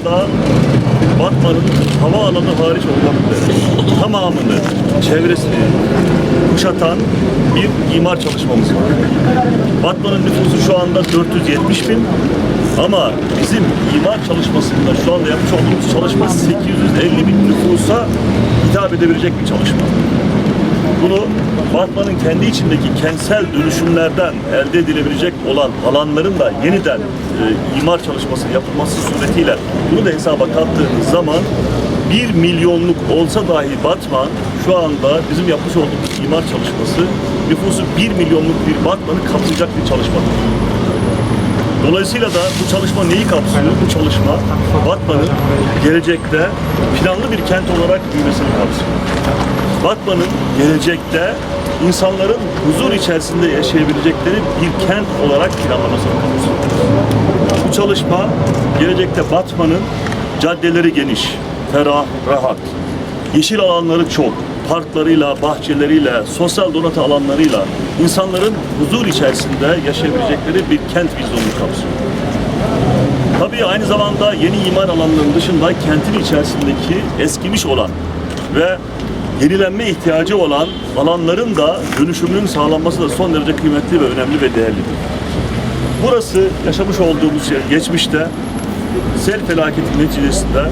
anda Batman'ın havaalanı hariç olmak üzere tamamını, çevresini kuşatan bir imar çalışmamız var. Batman'ın nüfusu şu anda 470 bin ama bizim imar çalışmasında şu anda yapmış olduğumuz çalışma 850 bin nüfusa hitap edebilecek bir çalışma. Bunu Batman'ın kendi içindeki kentsel dönüşümlerden elde edilebilecek olan alanların da yeniden e, imar çalışması yapılması suretiyle bunu da hesaba kattığınız zaman 1 milyonluk olsa dahi Batman şu anda bizim yapmış olduğumuz imar çalışması nüfusu 1 milyonluk bir Batman'ı kapsayacak bir çalışmadır. Dolayısıyla da bu çalışma neyi kapsıyor? Bu çalışma Batman'ın gelecekte planlı bir kent olarak büyümesini kapsıyor. Batman'ın gelecekte insanların huzur içerisinde yaşayabilecekleri bir kent olarak planlamasını kapsıyor. Bu çalışma gelecekte Batman'ın caddeleri geniş, ferah, rahat, yeşil alanları çok, parklarıyla, bahçeleriyle, sosyal donatı alanlarıyla insanların huzur içerisinde yaşayabilecekleri bir kent vizyonunu kapsıyor. Tabii aynı zamanda yeni imar alanlarının dışında kentin içerisindeki eskimiş olan ve yenilenme ihtiyacı olan alanların da dönüşümünün sağlanması da son derece kıymetli ve önemli ve değerlidir. Burası yaşamış olduğumuz şey geçmişte sel felaketi neticesinde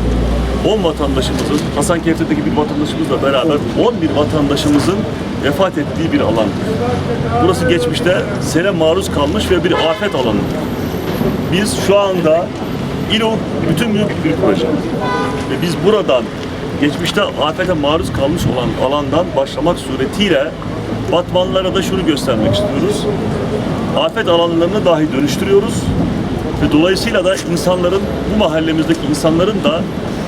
10 vatandaşımızın, Hasankeyf'teki bir vatandaşımızla beraber 11 vatandaşımızın vefat ettiği bir alan. Burası geçmişte sele maruz kalmış ve bir afet alanı. Biz şu anda İLO bütün büyük bir proje. Ve biz buradan geçmişte afete maruz kalmış olan alandan başlamak suretiyle Batmanlara da şunu göstermek istiyoruz. Afet alanlarını dahi dönüştürüyoruz. Ve dolayısıyla da insanların, bu mahallemizdeki insanların da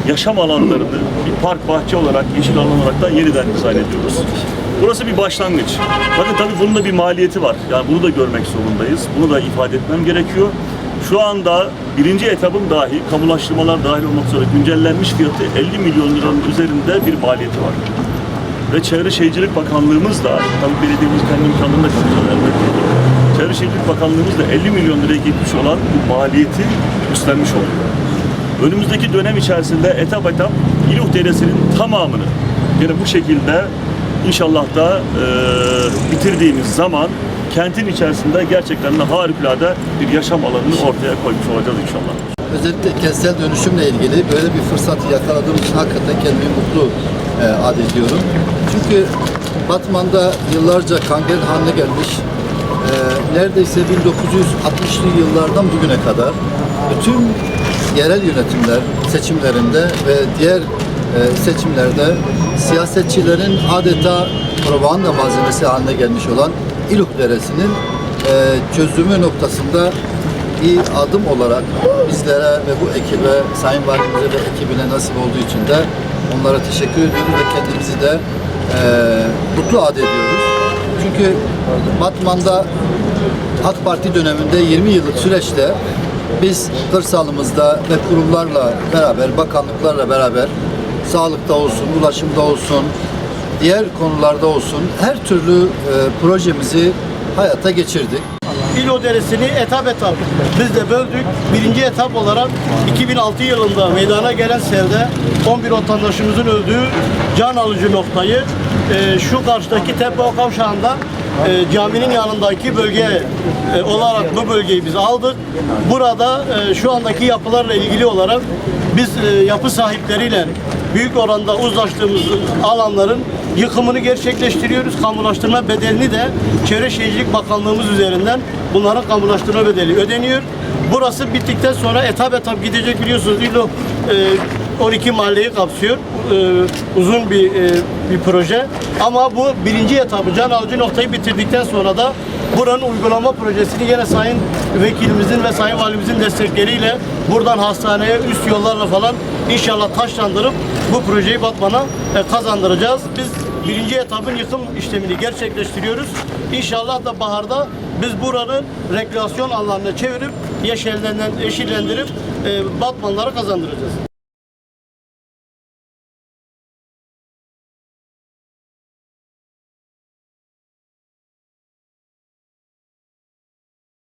yaşam alanlarını bir park bahçe olarak, yeşil alan olarak da yeniden dizayn ediyoruz. Burası bir başlangıç. Bakın tabii bunun da bir maliyeti var. Yani bunu da görmek zorundayız. Bunu da ifade etmem gerekiyor. Şu anda birinci etapın dahi, kamulaştırmalar dahil olmak üzere güncellenmiş fiyatı 50 milyon liranın üzerinde bir maliyeti var. Ve Çevre Şehircilik Bakanlığımız da, tabii belediyemiz kendi imkanlarında katacağız elbette. Çevre Şehircilik Bakanlığımız da 50 milyon liraya gitmiş olan bu maliyeti üstlenmiş oluyor. Önümüzdeki dönem içerisinde etap etap İluh Deresi'nin tamamını yine bu şekilde inşallah da e, bitirdiğimiz zaman kentin içerisinde gerçekten de harikulade bir yaşam alanını ortaya koymuş olacağız inşallah. Özellikle kentsel dönüşümle ilgili böyle bir fırsatı yakaladığımız için hakikaten kendimi mutlu e, adediyorum. Çünkü Batman'da yıllarca kangren haline gelmiş, e, neredeyse 1960'lı yıllardan bugüne kadar bütün yerel yönetimler seçimlerinde ve diğer e, seçimlerde siyasetçilerin adeta propaganda malzemesi haline gelmiş olan İluh Deresi'nin e, çözümü noktasında bir adım olarak bizlere ve bu ekibe, Sayın Valimize ve ekibine nasip olduğu için de onlara teşekkür ediyoruz ve kendimizi de e, mutlu ad ediyoruz. Çünkü Batman'da AK Parti döneminde 20 yıllık süreçte biz kırsalımızda ve kurumlarla beraber, bakanlıklarla beraber sağlıkta olsun, ulaşımda olsun, diğer konularda olsun her türlü e, projemizi hayata geçirdik. İlo Deresi'ni etap etap biz de böldük. Birinci etap olarak 2006 yılında meydana gelen selde 11 vatandaşımızın öldüğü can alıcı noktayı e, şu karşıdaki tepe o kavşağında e, caminin yanındaki bölge e, olarak bu bölgeyi biz aldık. Burada e, şu andaki yapılarla ilgili olarak biz e, yapı sahipleriyle büyük oranda uzlaştığımız alanların yıkımını gerçekleştiriyoruz. Kamulaştırma bedelini de Çevre Şehircilik Bakanlığımız üzerinden bunların kamulaştırma bedeli ödeniyor. Burası bittikten sonra etap etap gidecek biliyorsunuz. İllo e, 12 mahalleyi kapsıyor. E, uzun bir e, bir proje. Ama bu birinci etabı can alıcı noktayı bitirdikten sonra da buranın uygulama projesini yine Sayın Vekilimizin ve Sayın Valimizin destekleriyle buradan hastaneye üst yollarla falan inşallah taşlandırıp bu projeyi Batman'a e, kazandıracağız. Biz birinci etapın yıkım işlemini gerçekleştiriyoruz. İnşallah da baharda biz buranın rekreasyon alanına çevirip yeşillendirip, e, Batmanlara kazandıracağız.